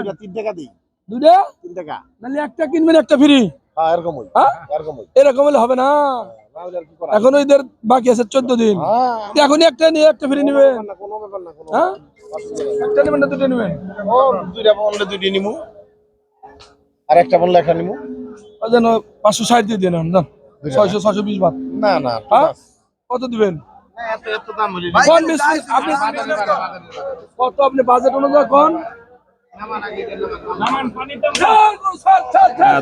এটা তিন টাকা দিই। দুটা তিন টাকা। নাহলে একটা কিনবেন একটা ফ্রি। হ্যাঁ এরকমই হ্যাঁ? এরকমই এরকম হলে হবে না। না করা এখন ওইদের বাকি আছে চোদ্দ দিন। হ্যাঁ এখনই একটা নিয়ে একটা ফ্রি নেবেন। না কোনো ব্যাপার না কোনো হ্যাঁ? একটা নেবেন না দুটো নেবেন। ও দুইটা বললে দুইটি নিমু। আর একটা বললে একটা নিমু। ওই জন্য পাঁচশো ষাট দিয়ে দিন এখন, ছয়শো ছয়শো বিশ বাদ। না না হ্যাঁ। কত দিবেন? এত এত দাম হলে কোন business? আপনি কত আপনি বাজেট অনুযায়ী কোন?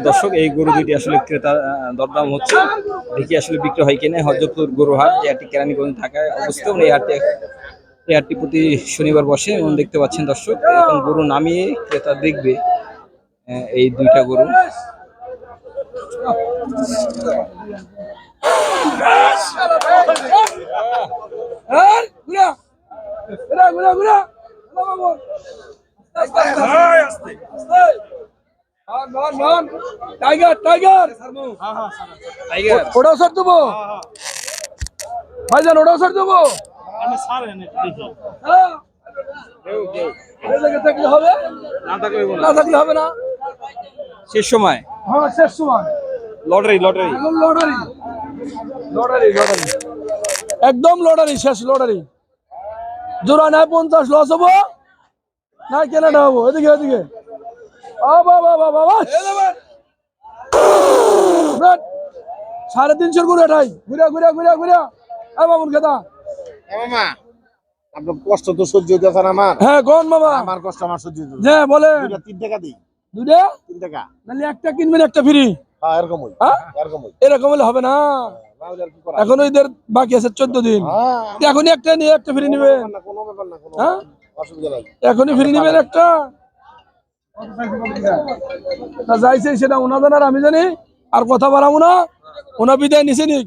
দর্শক এই গরু দুইটি আসলে ক্রেতা দরদাম হচ্ছে। দেখি আসলে বিক্রি হয় কিনা হজরতপুর গরু হাট যে হাটটি কেরানীগঞ্জ ঢাকায় অবস্থিত এই হাটটি এই হাটটি প্রতি শনিবার বসে এবং দেখতে পাচ্ছেন দর্শক এখন গরু নামিয়ে ক্রেতা দেখবে এই দুইটা গরু। ঘুরা ঘুরা ঘুরা টাইগার টাইগার টাইগার ওটাও স্যার দেবো? ভাইজান ওটাও স্যার দেবো? হ্যাঁ। এই জায়গায় থাকলে হবে? না থাকলে হবে না। শেষ সময়। হ্যাঁ শেষ সময়। লটারি লটারি একদম লটারি লটারি লটারি একদম লটারি শেষ লটারি জোড়া নাই পঞ্চাশ লস হব। না কেনাটা হব এদিকে এদিকে। সাড়ে তিনশোর ঘুরে ঠাই ঘুরে ঘুরে ঘুরে ঘুরে হ্যাঁ বাবুর খেতা। মামা আপনার কষ্ট তো সহ্য হইতেছে না আমার। হ্যাঁ কোন বাবা আমার কষ্ট আমার সহ্য হইতেছে যে বলে তিন টাকা দিই। দুটা তিন টাকা। নাহলে একটা কিনবেন একটা ফ্রি। হ্যাঁ হ্যাঁ? এরকম হলে হবে না। করা এখন ওইদের বাকি আছে চোদ্দ দিন। হ্যাঁ। এখনই একটা নিয়ে একটা ফ্রি নিবে না কোনো ব্যাপার না কোনো হ্যাঁ? অসুবিধা নাই। এখনই ফ্রি নিবেন একটা। যাইছে সেটা ওনা জানার আমি জানি। আর কথা বাড়াবো না। ওনা বিদায় নিছে নিক